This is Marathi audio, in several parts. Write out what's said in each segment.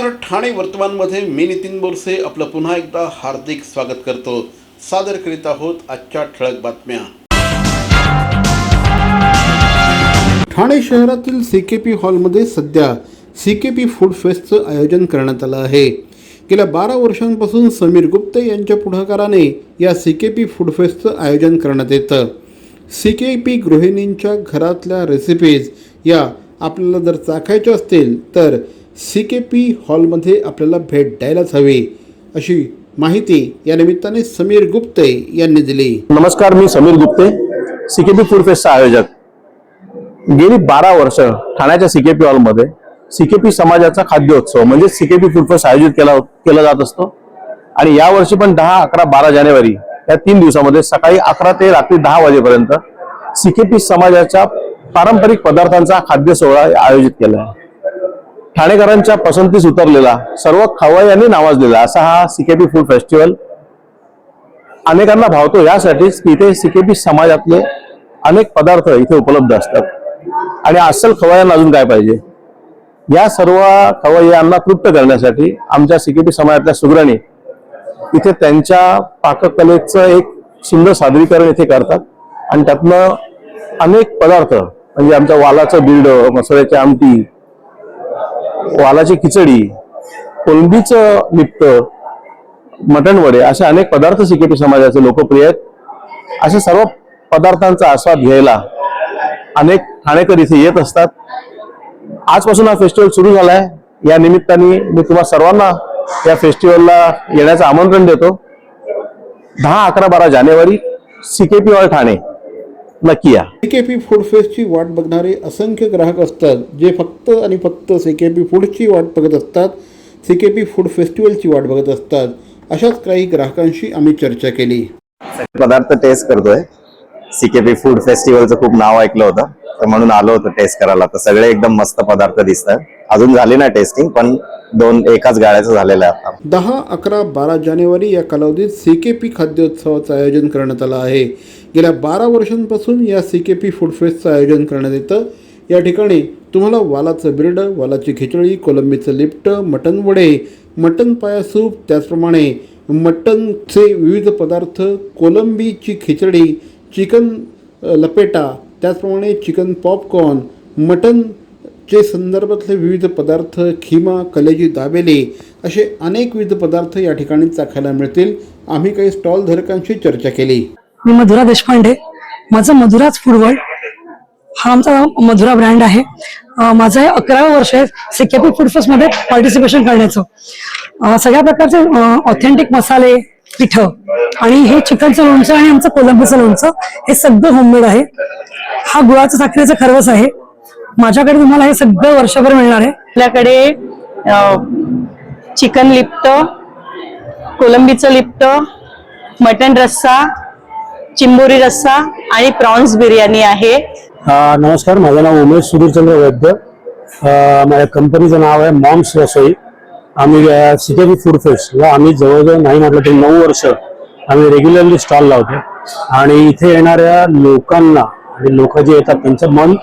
नमस्कार. ठाणे वर्तमानमध्ये मी नितीन बोरसे आपलं पुन्हा एकदा हार्दिक स्वागत करतो. सादर करीत आहोत आजच्या ठळक बातम्या. ठाणे शहरातील सी के पी हॉलमध्ये सध्या सी के पी फूड फेस्टचं आयोजन करण्यात आलं आहे. गेल्या बारा वर्षांपासून समीर गुप्ते यांच्या पुढाकाराने या सी के पी फूड फेस्टचं आयोजन करण्यात येतं. सी के पी गृहिणींच्या घरातल्या रेसिपीज या आपल्याला जर चाखायच्या असतील तर सी के पी हॉलमध्ये आपल्याला भेट द्यायलाच हवी अशी माहिती या निमित्ताने समीर गुप्ते यांनी दिली. नमस्कार मी Samir Gupte C K food फेस्टचा आयोजक. गेली बारा वर्ष ठाण्याच्या सी के पी हॉलमध्ये सी के पी समाजाचा खाद्योत्सव म्हणजे सी के फूड फेस्ट आयोजित केला केला जात असतो. आणि या वर्षी पण दहा अकरा बारा जानेवारी या तीन दिवसामध्ये सकाळी अकरा ते रात्री दहा वाजेपर्यंत सीकेपी समाजाच्या पारंपरिक पदार्थांचा खाद्य सोहळा आयोजित केला आहे. ठाणेकरांच्या पसंतीस उतरलेला सर्व खवय्यांनी नावाजलेला असा हा सीकेपी फूड फेस्टिवल अनेकांना भावतो यासाठीच की इथे सिकेपी समाजातले अनेक पदार्थ इथे उपलब्ध असतात. आणि अस्सल खवय्यांना अजून काय पाहिजे? या सर्व खवय्यांना तृप्त करण्यासाठी आमच्या सिकेपी समाजातल्या सुग्रणी इथे त्यांच्या पाककलेचं एक सुंदर सादरीकरण इथे करतात. आणि त्यातनं अनेक पदार्थ म्हणजे आमच्या वालाचं बिल्ड मसाल्याची आमटी वालाची खिचडी कोलंबीचं लिप्त मटण वडे असे अनेक पदार्थ सिकेपी समाजाचे लोकप्रिय आहेत. अशा सर्व पदार्थांचा आस्वाद घ्यायला अनेक ठाणेकर इथे येत असतात. आजपासून हा फेस्टिवल सुरू झालाय. या निमित्ताने मी तुम्हा सर्वांना या फेस्टिवलला येण्याचं आमंत्रण देतो. दहा अकरा बारा जानेवारी सिकेपी ऑल ठाणे. नक्की या. सी के पी फूड फेस्टची वाट बघणारे असंख्य ग्राहक असतात जे फक्त आणि फक्त सी के पी फूडची वाट बघत असतात सी के पी फूड फेस्टिवलची वाट बघत असतात. अशाच काही ग्राहकांशी आम्ही चर्चा केली. पदार्थ टेस्ट करतोय. सीकेपी फूड फेस्टिवलचं खूप नाव ऐकलं होतं. तर म्हणून आलो होतो टेस्ट करायला. तर सगळे एकदम मस्त पदार्थ दिसतात. अजून झाली ना टेस्टिंग पण दोन एकाच गाळ्याचं झालेलं आहे आता. दहा अकरा बारा जानेवारी या कालावधीत सी के पी खाद्योत्सवाचं आयोजन करण्यात आलं आहे. गेल्या बारा वर्षांपासून या सी के पी फूड फेस्टचं आयोजन करण्यात येतं. या ठिकाणी तुम्हाला वालाचं बिर्ड वालाची खिचडी कोलंबीचं लिफ्ट मटण वडे मटण पाया सूप त्याचप्रमाणे मटणचे विविध पदार्थ कोलंबीची खिचडी चिकन लपेटा त्याचप्रमाणे चिकन पॉपकॉर्न मटनचे संदर्भातले विविध पदार्थ खिमा कलेजी दाबेले असे अनेक विविध पदार्थ या ठिकाणी चाखायला मिळतील. आम्ही काही स्टॉल धारकांशी चर्चा केली. मी मधुरा देशपांडे. माझं मधुराच फूड वर्ल्ड. हा आमचा मधुरा ब्रँड आहे. माझं हे अकरावं वर्ष आहे सिकेपी फूड फेस्टमध्ये पार्टिसिपेशन करण्याचं. सगळ्या प्रकारचे ऑथेंटिक मसाले पिठं आणि हे चिकनचं लोणचं आणि आमचं कोलंबीचं लोणचं हे सगळं होममेड आहे. हा गुळाचं साखरेचं खरवस आहे. माझ्याकडे तुम्हाला हे सगळं वर्षभर मिळणार आहे. आपल्याकडे चिकन लिप्त कोलंबीचं लिप्त मटन रस्सा चिंबोरी रस्सा आणि प्रॉन्स बिर्याणी आहे. नमस्कार. माझं नाव उमेश सुधीरचंद्र वैद्य. अ, माझ्या कंपनीचं नाव आहे मॉम्स रसोई. आम्ही सिकेबी फूड फेस्ट ला आम्ही जवळजवळ नाही म्हटलं तरी नऊ वर्ष आम्ही रेग्युलरली स्टॉल लावतो. आणि इथे येणाऱ्या लोकांना आणि लोक जे येतात त्यांचं मन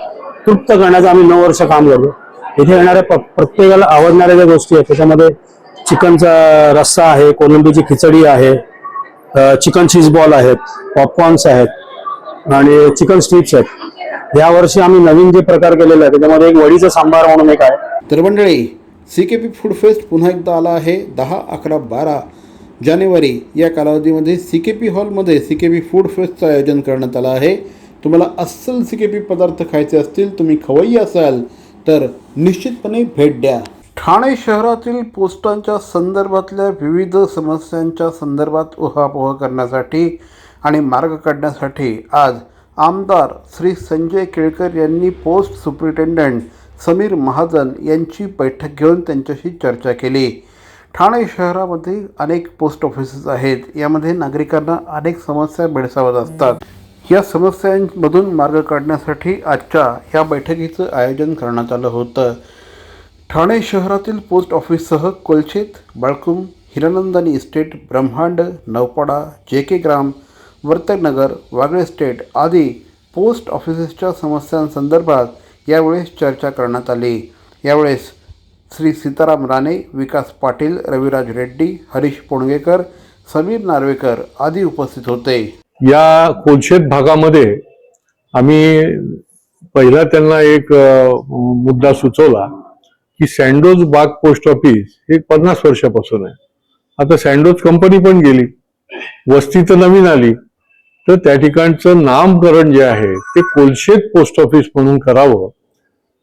तृप्त करण्याचं आम्ही नऊ वर्ष काम करतो इथे येणाऱ्या प- प्रत्येकाला आवडणाऱ्या ज्या गोष्टी आहेत त्याच्यामध्ये चिकनचा रस्सा आहे कोलंबीची खिचडी आहे चिकन चीज बॉल आहेत पॉपकॉर्न्स आहेत आणि चिकन स्ट्रिप्स आहेत. या वर्षी आम्ही नवीन जे प्रकार केलेले आहे त्याच्यामध्ये एक वडीचा सांबार म्हणून एक आहे. तर मंडळी C K P food fest पुन्हा एकदा आला आहे दहा अकरा बारा जानेवारी या कालावधीमध्ये सी के पी हॉलमध्ये सी के पी फूड फेस्टचं आयोजन करण्यात आलं आहे. तुम्हाला अस्सल सिकेपी पदार्थ खायचे असतील तुम्ही खवय्ये असाल तर निश्चितपणे भेट द्या. ठाणे शहरातील पोस्टांच्या संदर्भातल्या विविध समस्यांच्या संदर्भात उहापोह करण्यासाठी आणि मार्ग काढण्यासाठी आज आमदार श्री संजय केळकर यांनी पोस्ट सुप्रिटेंडंट समीर महाजन यांची बैठक घेऊन त्यांच्याशी चर्चा केली. ठाणे शहरामध्ये अनेक पोस्ट ऑफिसेस आहेत यामध्ये नागरिकांना अनेक समस्या भेडसावत असतात. या समस्यांमधून मार्ग काढण्यासाठी आजच्या या बैठकीचं आयोजन करण्यात आलं होतं. ठाणे शहरातील post ऑफिससह Kolshet Balkum Hiranandani estate Brahmand Navpada J K Gram Vartaknagar Wagle estate आदी पोस्ट ऑफिसेसच्या समस्यांसंदर्भात यावेळेस चर्चा करण्यात आली. यावेळेस श्री सीताराम राणे विकास पाटील रविराज रेड्डी हरीश पोणगेकर समीर नार्वेकर आदी उपस्थित होते. या कोलशेत भागामध्ये आम्ही पहिला त्यांना एक मुद्दा सुचवला की सँडोज बाग पोस्ट ऑफिस हे पन्नास वर्षापासून आहे. आता सँडोज कंपनी पण गेली वस्ती तर नवीन आली तर त्या ठिकाणचं नामकरण जे आहे ते कोलशेत पोस्ट ऑफिस म्हणून करावं.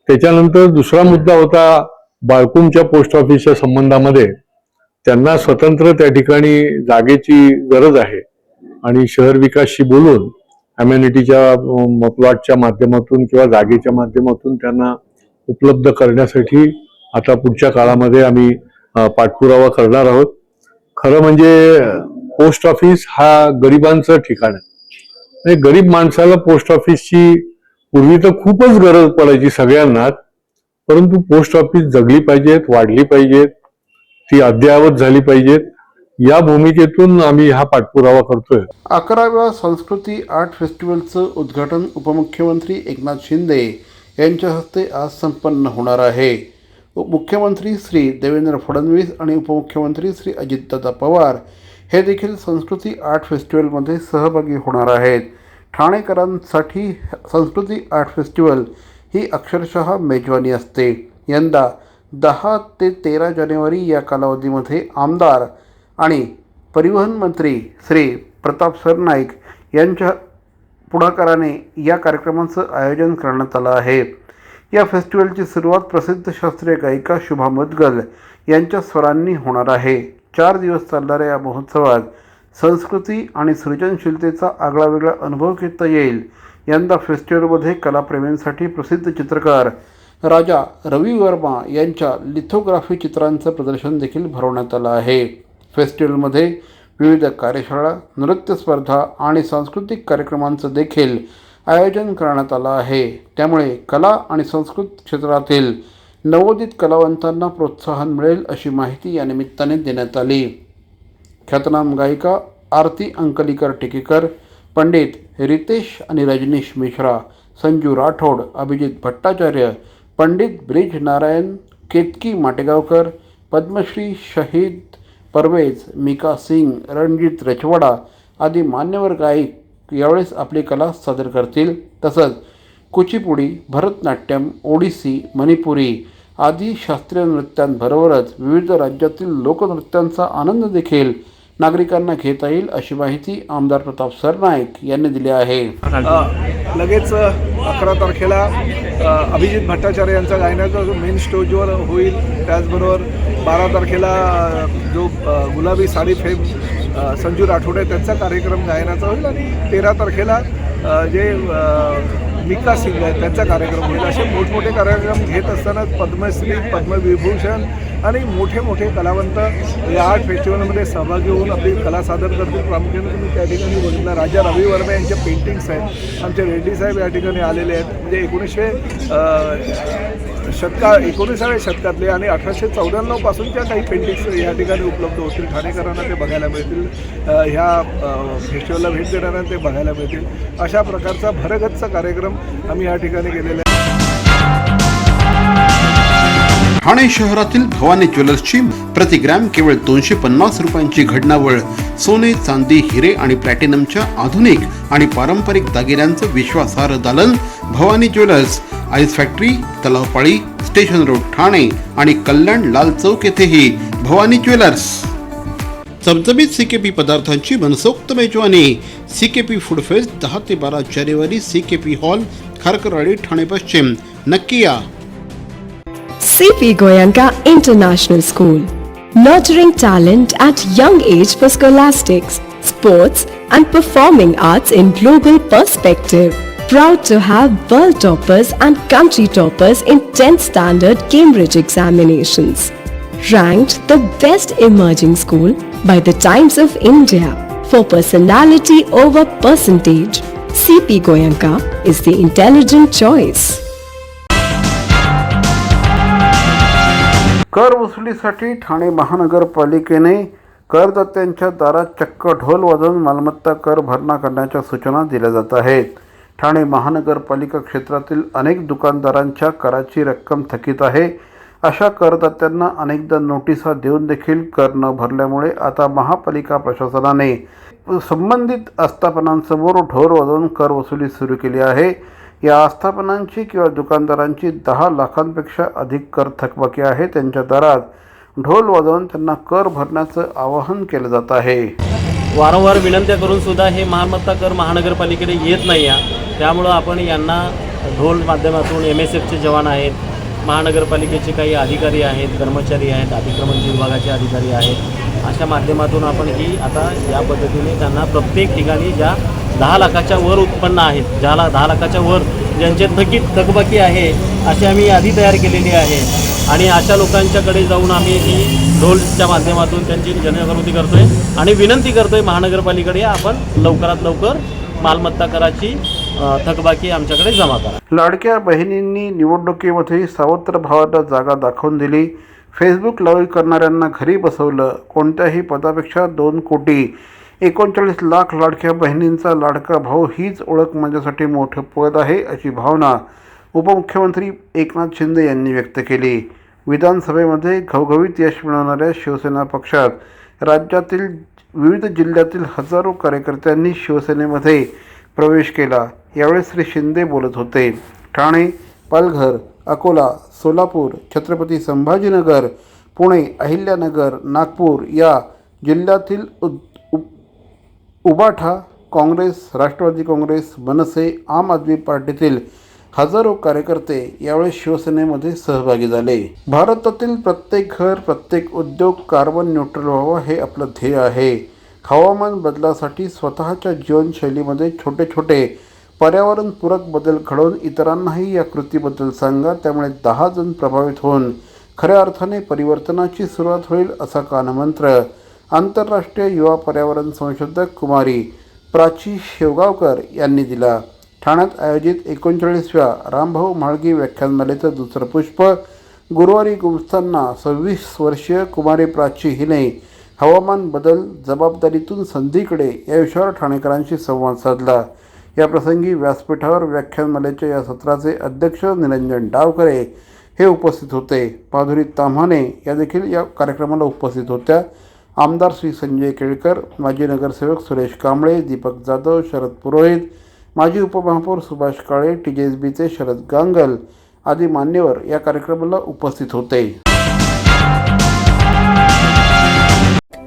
त्याच्यानंतर दुसरा मुद्दा होता बाळकुमच्या पोस्ट ऑफिसच्या संबंधामध्ये. त्यांना स्वतंत्र त्या ठिकाणी जागेची गरज आहे. आणि शहर विकासशी बोलून अम्युनिटीच्या प्लॉटच्या माध्यमातून किंवा जागेच्या माध्यमातून त्यांना उपलब्ध करण्यासाठी आता पुढच्या काळामध्ये आम्ही पाठपुरावा करणार आहोत. खरं म्हणजे पोस्ट ऑफिस हा गरिबांचं ठिकाण आहे. गरीब माणसाला पोस्ट ऑफिसची पूर्वी तर खूपच गरज पडायची सगळ्यांनाच परंतु पोस्ट ऑफिस जगली पाहिजेत वाढली पाहिजेत ती अद्ययावत झाली पाहिजेत. या भूमिकेतून आम्ही हा पाठपुरावा करतोय. अकराव्या संस्कृती आर्ट फेस्टिवलचं उद्घाटन उपमुख्यमंत्री एकनाथ शिंदे यांच्या हस्ते आज संपन्न होणार आहे. मुख्यमंत्री श्री देवेंद्र फडणवीस आणि उपमुख्यमंत्री श्री अजितदादा पवार हे देखील संस्कृती आर्ट फेस्टिवलमध्ये सहभागी होणार आहेत. ठाणेकरांसाठी संस्कृती आर्ट फेस्टिवल ही अक्षरशः मेजवानी असते. यंदा दहा ते तेरा जानेवारी या कालावधीमध्ये आमदार आणि परिवहन मंत्री श्री प्रताप सरनाईक यांच्या पुढाकाराने या कार्यक्रमाचं आयोजन करण्यात आलं आहे. या फेस्टिवलची सुरुवात प्रसिद्ध शास्त्रीय गायिका शुभा मुदगल यांच्या स्वरांनी होणार आहे. चार दिवस चालणाऱ्या या महोत्सवात संस्कृती आणि सृजनशीलतेचा आगळा वेगळा अनुभव घेता येईल. यंदा फेस्टिवलमध्ये कलाप्रेमींसाठी प्रसिद्ध चित्रकार राजा रवी वर्मा यांच्या लिथोग्राफी चित्रांचं प्रदर्शन देखील भरवण्यात आलं आहे. फेस्टिवलमध्ये विविध कार्यशाळा नृत्य स्पर्धा आणि सांस्कृतिक कार्यक्रमांचं देखील आयोजन करण्यात आलं आहे. त्यामुळे कला आणि संस्कृत क्षेत्रातील नवोदित कलावंतांना प्रोत्साहन मिळेल अशी माहिती या निमित्ताने देण्यात आली. ख्यातनाम गायिका आरती अंकलीकर टिकेकर पंडित रितेश आणि रजनीश मिश्रा संजू राठोड अभिजित भट्टाचार्य पंडित ब्रिज नारायण केतकी माटेगावकर पद्मश्री शहीद परवेज मिका सिंग रणजित रचवाडा आदी मान्यवर गायक यावेळेस आपली कला सादर करतील. तसंच कुचिपुडी भरतनाट्यम ओडिसी मणिपुरी आदी शास्त्रीय नृत्यांबरोबरच विविध राज्यातील लोकनृत्यांचा आनंद देखील नागरिकांना घेता येईल अशी माहिती आमदार प्रताप सरनाईक यांनी दिली आहे. लगेच अकरा तारखेला अभिजित भट्टाचार्य यांचा गायनाचा जो मेन स्टेजवर होईल त्याचबरोबर बारा तारखेला जो गुलाबी साडी फेम संजू राठोड आहे त्यांचा कार्यक्रम गायनाचा होईल आणि तेरा तारखेला जे अ, मिका सिंग आहेत त्यांचा कार्यक्रम होईल. असे मोठमोठे कार्यक्रम घेत असताना पद्मश्री पद्मविभूषण आणि मोठे मोठे कलावंत या आर्ट फेस्टिवलमध्ये सहभागी होऊन आपली कला सादर करतील. प्रामुख्याने तुम्ही त्या ठिकाणी बघितलं राजा रवी वर्मा यांच्या पेंटिंग्स आहेत. आमचे रेड्डी साहेब या ठिकाणी आलेले आहेत. म्हणजे एकोणीसशे शतका एकोणीसाव्या शतकातले आणि अठराशे चौऱ्याण्णवपासूनच्या काही पेंटिंग्स या ठिकाणी उपलब्ध होतील. ठाणेकरांना ते बघायला मिळतील. ह्या फेस्टिवलला भेट देणाऱ्यांना ते बघायला मिळतील. अशा प्रकारचा भरगतचा कार्यक्रम आम्ही या ठिकाणी केलेला आहे. ठाणे शहरातील भवानी ज्वेलर्सची प्रति ग्रॅम केवळ दोनशे पन्नास रुपयांची घडणावळ सोने चांदी हिरे आणि प्लॅटिनमच्या आधुनिक आणि पारंपरिक दागिन्यांचं विश्वासार्ह दालन भवानी ज्वेलर्स आईस फॅक्टरी तलाव पाळी स्टेशन रोड ठाणे आणि कल्याण लाल चौक येथेही भवानी ज्वेलर्स. चमचमीत सीकेपी पदार्थांची मनसोक्त मेजवानी. सीकेपी फूड फेस्ट दहा ते बारा जानेवारी सीकेपी हॉल खारकरवाडी ठाणे पश्चिम. नक्की या. C P Goenka international school nurturing talent at young age for scholastics sports and performing arts in global perspective Proud to have world toppers and country toppers in 10th standard Cambridge examinations. Ranked the best emerging school by the Times of India for personality over percentage. CP Goyanka is the intelligent choice. कर वसुलीसाठी ठाणे महानगरपालिकेने करदात्यांच्या दारात चक्क ढोल वाजवून मालमत्ता कर भरणा करण्याच्या सूचना दिल्या जात आहेत ठाणे महानगरपालिका क्षेत्रातील अनेक दुकानदारांच्या कराची रक्कम थकीत आहे. अशा करदात्यांना अनेकदा नोटिसा देऊन देखील कर न भरल्यामुळे आता महापालिका प्रशासनाने संबंधित आस्थापनांसमोर ढोर वाजवून कर वसुली सुरू केली आहे. या आस्थापनांची किंवा दुकानदारांची दहा लाखांपेक्षा अधिक कर थकबाकी आहे. त्यांच्या दरात ढोल वाजवून त्यांना कर भरण्याचं आवाहन केलं जात आहे. वारंवार विनंत्या करून सुद्धा हे मालमत्ता कर महानगरपालिकेने येत नाही आहे. त्यामुळं आपण यांना ढोल माध्यमातून एम एस एफचे जवान आहेत महानगरपालिकेचे काही अधिकारी आहेत कर्मचारी आहेत अतिक्रमण विभागाचे अधिकारी आहेत अशा माध्यमातून आपण ही आता या पद्धतीने त्यांना प्रत्येक ठिकाणी ज्या दहा लाखाच्या वर उत्पन्न आहेत ज्याला दहा लाखाच्या वर ज्यांचे थकीत थकबाकी आहे अशी आम्ही यादी तयार केलेली आहे. आणि अशा लोकांच्याकडे जाऊन आम्ही ही ढोलच्या माध्यमातून त्यांची जनजागृती करतोय आणि विनंती करतोय महानगरपालिकेकडे आपण लवकरात लवकर मालमत्ता कराची थकबाकी आमच्याकडे जमा करा. लाडक्या बहिणींनी निवडणुकीमध्ये सावत्र भावाला जागा दाखवून दिली. फेसबुक लाईव्ह करणाऱ्यांना घरी बसवलं. कोणत्याही पदापेक्षा दोन कोटी. एकोणचाळीस लाख लाडक्या बहिणींचा लाडका भाऊ हीच ओळख माझ्यासाठी मोठं पद आहे अशी भावना उपमुख्यमंत्री एकनाथ शिंदे यांनी व्यक्त केली. विधानसभेमध्ये घवघवीत यश मिळवणाऱ्या शिवसेना पक्षात राज्यातील विविध जिल्ह्यातील हजारो कार्यकर्त्यांनी शिवसेनेमध्ये प्रवेश केला. यावेळी श्री शिंदे बोलत होते. ठाणे पालघर अकोला सोलापूर छत्रपती संभाजीनगर पुणे अहिल्यानगर नागपूर या जिल्ह्यातील उद उबाठा काँग्रेस राष्ट्रवादी काँग्रेस मनसे आम आदमी पार्टीतील हजारो कार्यकर्ते यावेळी शिवसेनेमध्ये सहभागी झाले. भारतातील प्रत्येक घर प्रत्येक उद्योग कार्बन न्यूट्रल व्हावा हे आपलं ध्येय आहे. हवामान बदलासाठी स्वतःच्या जीवनशैलीमध्ये छोटे छोटे पर्यावरणपूरक बदल घडवून इतरांनाही या कृतीबद्दल सांगा. त्यामुळे दहा जण प्रभावित होऊन खऱ्या अर्थाने परिवर्तनाची सुरुवात होईल असा कानमंत्र आंतरराष्ट्रीय युवा पर्यावरण संशोधक कुमारी प्राची शेवगावकर यांनी दिला. ठाण्यात आयोजित एकोणचाळीसव्या रामभाऊ म्हाळगी व्याख्यानमालेचं दुसरं पुष्प गुरुवारी गुमस्तांना सव्वीस वर्षीय कुमारी प्राची हिने हवामान बदल जबाबदारीतून संधीकडे या विषयावर ठाणेकरांशी संवाद साधला. या प्रसंगी व्यासपीठावर व्याख्यानमालेच्या या सत्राचे अध्यक्ष निरंजन डावकरे हे उपस्थित होते. माधुरी ताम्हाणे या देखील या कार्यक्रमाला उपस्थित होत्या. आमदार श्री संजय केळकर माजी नगरसेवक सुरेश कांबळे दीपक जाधव शरद पुरोहित माजी उपमहापौर Subhash Kale T J S बीचे शरद गांगल आदी मान्यवर या कार्यक्रमाला उपस्थित होते.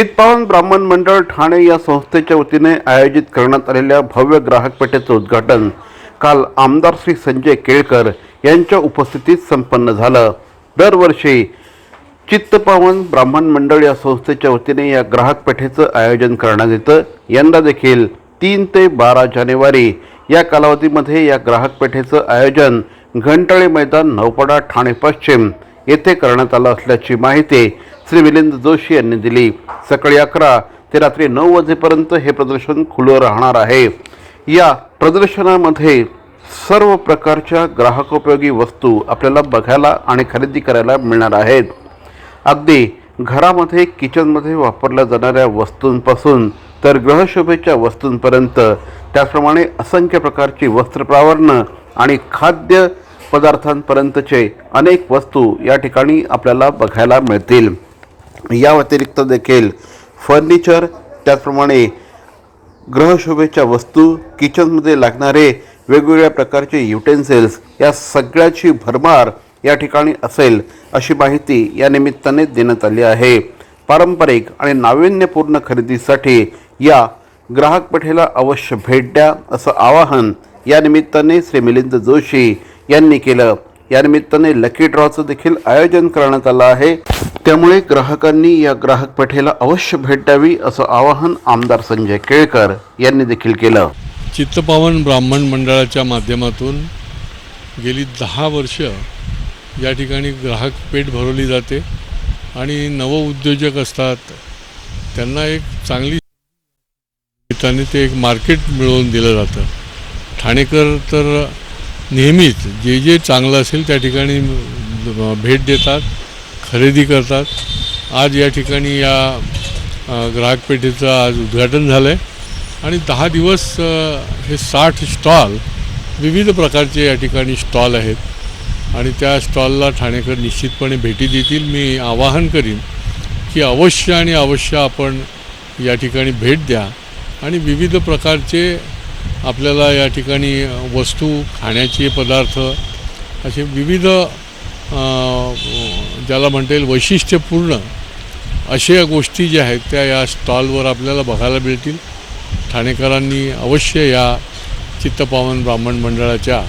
हितपावन ब्राह्मण मंडळ ठाणे या संस्थेच्या वतीने आयोजित करण्यात आलेल्या भव्य ग्राहक पेठेचं उद्घाटन काल आमदार श्री संजय केळकर यांच्या उपस्थितीत संपन्न झालं. दरवर्षी चित्तपावन ब्राह्मण मंडळ या संस्थेच्या वतीने या ग्राहक पेठेचं आयोजन करण्यात येतं. यंदा देखील तीन ते बारा जानेवारी या कालावधीमध्ये या ग्राहक पेठेचं आयोजन घंटाळे मैदान नौपाडा ठाणे पश्चिम येथे करण्यात आलं असल्याची माहिती श्री मिलिंद जोशी यांनी दिली. सकाळी अकरा ते रात्री नऊ वाजेपर्यंत हे प्रदर्शन खुलं राहणार आहे. या प्रदर्शनामध्ये सर्व प्रकारच्या ग्राहकोपयोगी वस्तू आपल्याला बघायला आणि खरेदी करायला मिळणार आहेत. अगदी घरामध्ये किचनमध्ये वापरल्या जाणाऱ्या वस्तूंपासून तर ग्रहशोभेच्या वस्तूंपर्यंत त्याचप्रमाणे असंख्य प्रकारची वस्त्रप्रावरणं आणि खाद्य पदार्थांपर्यंतचे अनेक वस्तू या ठिकाणी आपल्याला बघायला मिळतील. या व्यतिरिक्त देखील फर्निचर त्याचप्रमाणे ग्रहशोभेच्या वस्तू किचनमध्ये लागणारे वेगवेगळ्या प्रकारचे युटेन्सिल्स या सगळ्याची भरमार या ठिकाणी असेल अशी माहिती या निमित्ताने देण्यात आली आहे. पारंपरिक आणि नाविन्यपूर्ण खरेदीसाठी या ग्राहक पेठेला अवश्य भेट द्या असं आवाहन या निमित्ताने श्री मिलिंद जोशी यांनी केलं. या निमित्ताने लकी ड्रॉचं देखील आयोजन करण्यात आलं आहे. त्यामुळे ग्राहकांनी या ग्राहक पेठेला अवश्य भेट द्यावी असं आवाहन आमदार संजय केळकर यांनी देखील केलं. चित्तपावन ब्राह्मण मंडळाच्या माध्यमातून गेली दहा वर्ष या ठिकाणी ग्राहक पेठ भरवली जाते आणि नवउद्योजक असतात. त्यांना एक चांगली त्याने ते एक मार्केट मिळवून दिलं जातं. ठाणेकर तर नेहमीच जे जे चांगलं असेल त्या ठिकाणी भेट देतात खरेदी करतात. आज या ठिकाणी या ग्राहक पेठेचं आज उद्घाटन झालं आहे आणि दहा दिवस हे साठ स्टॉल विविध प्रकारचे या ठिकाणी स्टॉल आहेत. आणि त्या स्टॉलला ठाणेकर निश्चितपणे भेटी देतील. मी आवाहन करीन की अवश्य आणि अवश्य आपण या ठिकाणी भेट द्या. आणि विविध प्रकारचे आपल्याला या ठिकाणी वस्तू खाण्याचे पदार्थ असे विविध ज्याला म्हणता येईल वैशिष्ट्यपूर्ण अशा गोष्टी ज्या आहेत त्या या स्टॉलवर आपल्याला बघायला मिळतील. ठाणेकरांनी अवश्य या चित्तपावन ब्राह्मण मंडळाच्या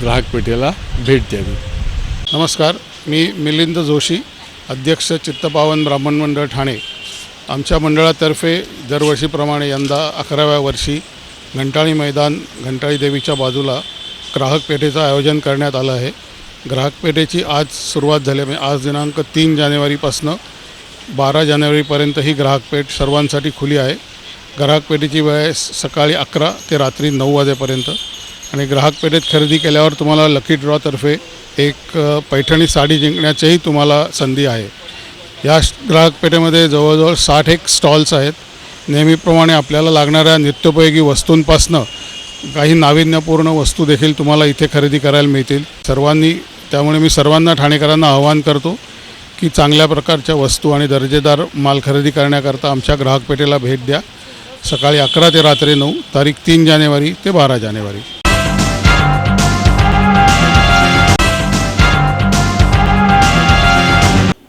ग्राहक पेठेला भेट द्यावी. नमस्कार मी मिलिंद जोशी अध्यक्ष चित्तपावन ब्राह्मण मंडळ ठाणे. आमच्या मंडळातर्फे दरवर्षीप्रमाणे यंदा अकराव्या वर्षी घंटाळी मैदान घंटाळी देवीच्या बाजूला ग्राहक पेठेचं आयोजन करण्यात आलं आहे. ग्राहक पेठेची आज सुरुवात झाली आहे. म्हणजे आज दिनांक तीन जानेवारीपासनं बारा जानेवारीपर्यंत ही ग्राहक पेठ सर्वांसाठी खुली आहे. ग्राहक पेठेची वेळ आहे सकाळी अकरा ते रात्री नऊ वाजेपर्यंत. आणि ग्राहक पेठेत खरेदी केल्यावर तुम्हाला लकी ड्रॉतर्फे एक पैठणी साडी जिंकण्याचीही तुम्हाला संधी आहे. या ग्राहकपेठेमध्ये ग्राहक पेठेमध्ये जवळजवळ साठ एक स्टॉल्स आहेत. नेहमीप्रमाणे आपल्याला लागणाऱ्या नित्योपयोगी वस्तूंपासनं काही नाविन्यपूर्ण वस्तू देखील तुम्हाला इथे खरेदी करायला मिळतील. सर्वांनी त्यामुळे मी सर्वांना ठाणेकरांना आवाहन करतो की चांगल्या प्रकारच्या वस्तू आणि दर्जेदार माल खरेदी करण्याकरता आमच्या ग्राहक पेठेला भेट द्या. सकाळी अकरा ते रात्री नऊ तारीख तीन जानेवारी ते बारा जानेवारी.